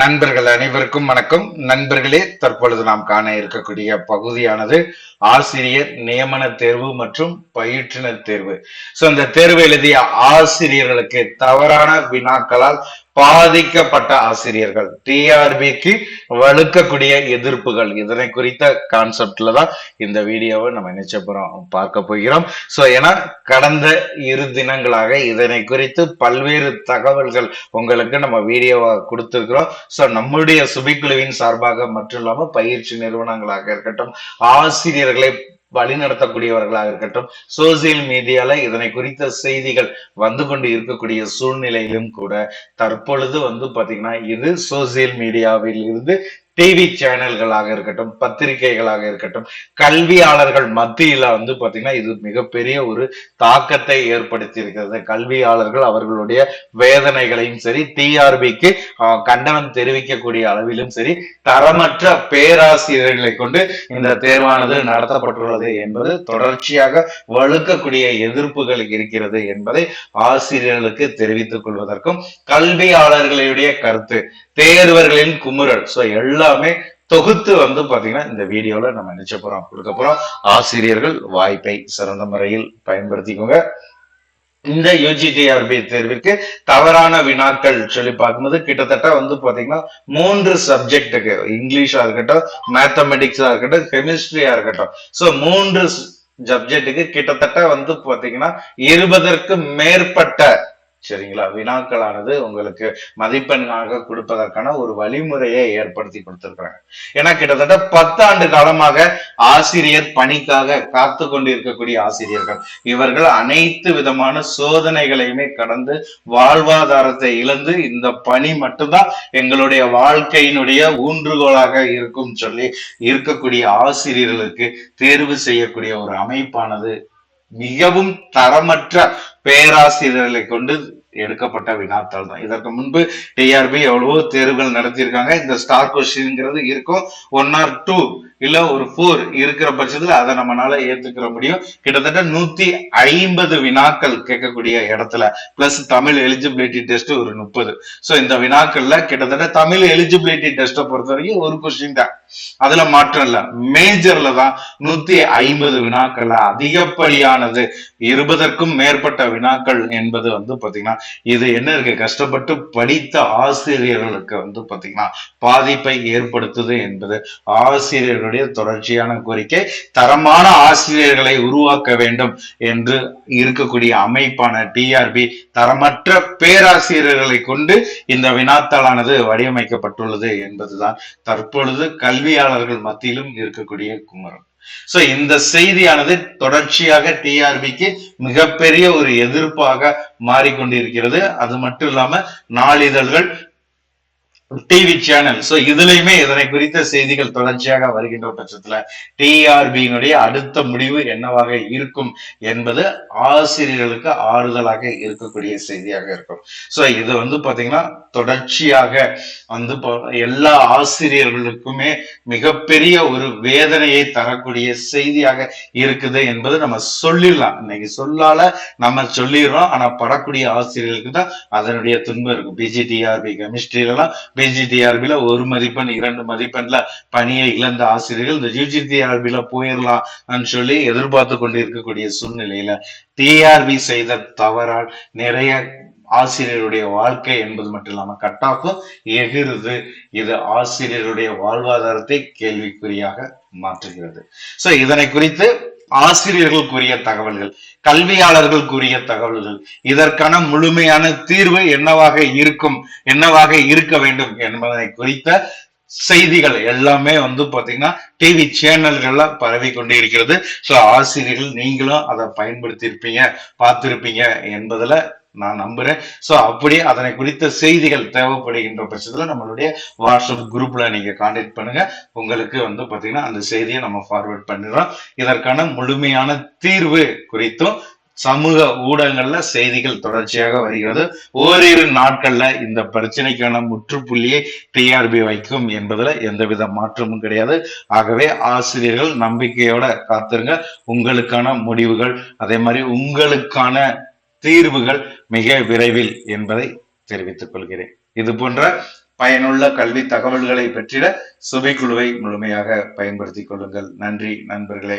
நண்பர்கள் அனைவருக்கும் வணக்கம். நண்பர்களே தற்பொழுது நாம் காண இருக்கக்கூடிய பகுதியானது ஆசிரியர் நியமன தேர்வு மற்றும் பயிற்றுனர் தேர்வு. சோ இந்த தேர்வு எழுதிய ஆசிரியர்களுக்கு தவறான வினாக்களால் பாதிக்கப்பட்ட ஆசிரியர்கள். டிஆர்பிக்கு வலுக்கக்கூடிய எதிர்ப்புகள். இதனை குறித்த கான்செப்ட்ல தான் இந்த வீடியோவை நம்ம நினைச்ச போறோம்? பார்க்க போகிறோம். சோ ஏன்னா கடந்த இரு தினங்களாக இதனை குறித்து பல்வேறு தகவல்கள் உங்களுக்கு நம்ம வீடியோவா கொடுத்துருக்கிறோம். சோ நம்முடைய சுபிக்குழுவின் சார்பாக மட்டும் இல்லாம பயிற்சி நிறுவனங்களாக இருக்கட்டும் ஆசிரியர்களை வழிநடத்தக்கூடியவர்களாக இருக்கட்டும் சோசியல் மீடியால இதனை குறித்த செய்திகள் வந்து கொண்டு இருக்கக்கூடிய சூழ்நிலையிலும் கூட தற்பொழுது வந்து பாத்தீங்கன்னா இது சோசியல் மீடியாவில் இருந்து டிவி சேனல்களாக இருக்கட்டும் பத்திரிகைகளாக இருக்கட்டும் கல்வியாளர்கள் மத்தியில வந்து பாத்தீங்கன்னா இது மிகப்பெரிய ஒரு தாக்கத்தை ஏற்படுத்தி இருக்கிறது கல்வியாளர்கள் அவர்களுடைய வேதனைகளையும் சரி டிஆர்பிக்கு கண்டனம் தெரிவிக்கக்கூடிய அளவிலும் சரி தரமற்ற பேராசிரியர்களை கொண்டு இந்த தேர்வானது நடத்தப்பட்டுள்ளது என்பது தொடர்ச்சியாக வலுக்கக்கூடிய எதிர்ப்புகள் இருக்கிறது என்பதை ஆசிரியர்களுக்கு தெரிவித்துக் கொள்வதற்கும் கல்வியாளர்களுடைய கருத்து தேர்வர்களின் குமுறல். சோ எல்லாமே தொகுத்து வந்து பாத்தீங்கன்னா இந்த வீடியோல நம்ம நினைச்ச போறோம்? கொடுக்க போறோம். ஆசிரியர்கள் வாய்ப்பை சிறந்த முறையில் பயன்படுத்திக்கோங்க. இந்த யூஜிடிஆர்பி தேர்விற்கு தவறான வினாக்கள் சொல்லி பார்க்கும்போது கிட்டத்தட்ட வந்து பாத்தீங்கன்னா மூன்று சப்ஜெக்டுக்கு இங்கிலீஷா இருக்கட்டும் மேத்தமெட்டிக்ஸா இருக்கட்டும் கெமிஸ்ட்ரியா இருக்கட்டும். சோ மூன்று சப்ஜெக்டுக்கு கிட்டத்தட்ட வந்து பாத்தீங்கன்னா இருபதற்கு மேற்பட்ட சரிங்களா? வினாக்களானது உங்களுக்கு மதிப்பெண்ணாக கொடுப்பதற்கான ஒரு வழிமுறையை ஏற்படுத்தி கொடுத்திருக்கிறாங்க. ஏன்னா கிட்டத்தட்ட பத்தாண்டு காலமாக ஆசிரியர் பணிக்காக காத்து கொண்டிருக்கக்கூடிய ஆசிரியர்கள் இவர்கள் அனைத்து விதமான சோதனைகளையுமே கடந்து வாழ்வாதாரத்தை இழந்து இந்த பணி மட்டும்தான் எங்களுடைய வாழ்க்கையினுடைய ஊன்றுகோலாக இருக்கும் சொல்லி இருக்கக்கூடிய ஆசிரியர்களுக்கு தேர்வு செய்யக்கூடிய ஒரு அமைப்பானது மிகவும் தரமற்ற பேராசிரியர்களை கொண்டு எடுக்கப்பட்ட வினாத்தாள் தான். இதற்கு முன்பு டிஆர்பி எவ்வளவோ தேர்வுகள் நடத்தியிருக்காங்க. இந்த ஸ்டார் கொஸ்டின்ங்கிறது இருக்கும். ஒன் ஆர் டூ இல்ல ஒரு போர் இருக்கிற பட்சத்துல அதை நம்மளால ஏத்துக்கிற முடியும். கிட்டத்தட்ட நூத்தி ஐம்பது வினாக்கள் கேட்கக்கூடிய இடத்துல பிளஸ் தமிழ் எலிஜிபிலிட்டி டெஸ்ட் ஒரு முப்பது. சோ இந்த வினாக்கள்ல கிட்டத்தட்ட தமிழ் எலிஜிபிலிட்டி டெஸ்ட்டை பொறுத்த வரைக்கும் ஒரு கொஸ்டின் தான். அதுல மாற்றம் இல்ல. மேஜர்ல தான் நூத்தி ஐம்பது வினாக்கள்ல அதிகப்படியானது. இருபதற்கும் மேற்பட்ட வினாக்கள் என்பது வந்து பாத்தீங்கன்னா இது என்ன இருக்கு? கஷ்டப்பட்டு படித்த ஆசிரியர்களுக்கு வந்து பாத்தீங்கன்னா பாதிப்பை ஏற்படுத்துது என்பது ஆசிரியர்களுடைய தொடர்ச்சியான கோரிக்கை தரமான ஆசிரியர்களை உருவாக்க வேண்டும் என்று இருக்கக்கூடிய அமைப்பான டிஆர்பி தரமற்ற பேராசிரியர்களை கொண்டு இந்த வினாத்தாளானது வடிவமைக்கப்பட்டுள்ளது என்பதுதான் தற்பொழுது கல்வியாளர்கள் மத்தியிலும் இருக்கக்கூடிய குமரம் சோ இந்த செய்தியானது தொடர்ச்சியாக டிஆர்பிக்கு மிகப்பெரிய ஒரு எதிர்ப்பாக மாறிக்கொண்டிருக்கிறது. அது மட்டும் இல்லாம நாளிதழ்கள் டிவி சேனல் சோ இதுலயுமே இதனை குறித்த செய்திகள் தொடர்ச்சியாக வருகின்ற பட்சத்துல டிஆர்பியினுடைய அடுத்த முடிவு என்னவாக இருக்கும் என்பது ஆசிரியர்களுக்கு ஆறுதலாக இருக்கக்கூடிய செய்தியாக இருக்கும். சோ இது வந்து பாத்தீங்கன்னா தொடர்ச்சியாக வந்து எல்லா ஆசிரியர்களுக்குமே மிகப்பெரிய ஒரு வேதனையை தரக்கூடிய செய்தியாக இருக்குது என்பது நம்ம சொல்லிடலாம். இன்னைக்கு சொல்லால நம்ம சொல்லிடுறோம். ஆனா படக்கூடிய ஆசிரியர்களுக்கு தான் அதனுடைய துன்பம் இருக்கும். பிஜிடிஆர்பி கெமிஸ்ட்ரியிலாம் பிஜிடிஆர்பில ஒரு மதிப்பெண் இரண்டு மதிப்பெண்ல பணியை இழந்த ஆசிரியர்கள் இந்த யூஜிடிஆர்பில போயிடலாம் சொல்லி எதிர்பார்த்து கொண்டு இருக்கக்கூடிய சூழ்நிலையில டிஆர்பி செய்த தவறால் நிறைய ஆசிரியருடைய வாழ்க்கை என்பது மட்டும் இல்லாம கட்டாக்கும் எகிருது. இது ஆசிரியருடைய வாழ்வாதாரத்தை கேள்விக்குறியாக மாற்றுகிறது. சோ இதனை குறித்து ஆசிரியர்களுக்குரிய தகவல்கள் கல்வியாளர்களுக்குரிய தகவல்கள் இதற்கான முழுமையான தீர்வு என்னவாக இருக்கும் என்னவாக இருக்க வேண்டும் என்பதை குறித்த செய்திகள் எல்லாமே வந்து பாத்தீங்கன்னா டிவி சேனல்கள்ல பரவி கொண்டு இருக்கிறது. சோ ஆசிரியர்கள் நீங்களும் அதை பயன்படுத்தி இருப்பீங்க பார்த்திருப்பீங்க என்பதுல நான் நம்புறேன். சோ அப்படியே அதனை குறித்த செய்திகள் தேவைப்படுகின்ற பட்சத்துல நம்மளுடைய வாட்ஸ்அப் குரூப்ல நீங்க கான்டாக்ட் பண்ணுங்க. உங்களுக்கு வந்து பாத்தீங்கன்னா அந்த செய்தியை நம்ம ஃபார்வர்ட் பண்ணிடுறோம். இதற்கான முழுமையான தீர்வு குறித்தும் சமூக ஊடகங்கள்ல செய்திகள் தொடர்ச்சியாக வருகிறது. ஓரிரு நாட்கள்ல இந்த பிரச்சனைக்கான முற்றுப்புள்ளியை டிஆர்பி வைக்கும் என்பதுல எந்தவித மாற்றமும் கிடையாது. ஆகவே ஆசிரியர்கள் நம்பிக்கையோட காத்துருங்க. உங்களுக்கான முடிவுகள் அதே மாதிரி உங்களுக்கான தீர்வுகள் மிக விரைவில் என்பதை தெரிவித்துக் கொள்கிறேன். இது போன்ற பயனுள்ள கல்வி தகவல்களை பெற்றிட சுபை குழுவை முழுமையாக பயன்படுத்திக் கொள்ளுங்கள். நன்றி நண்பர்களே.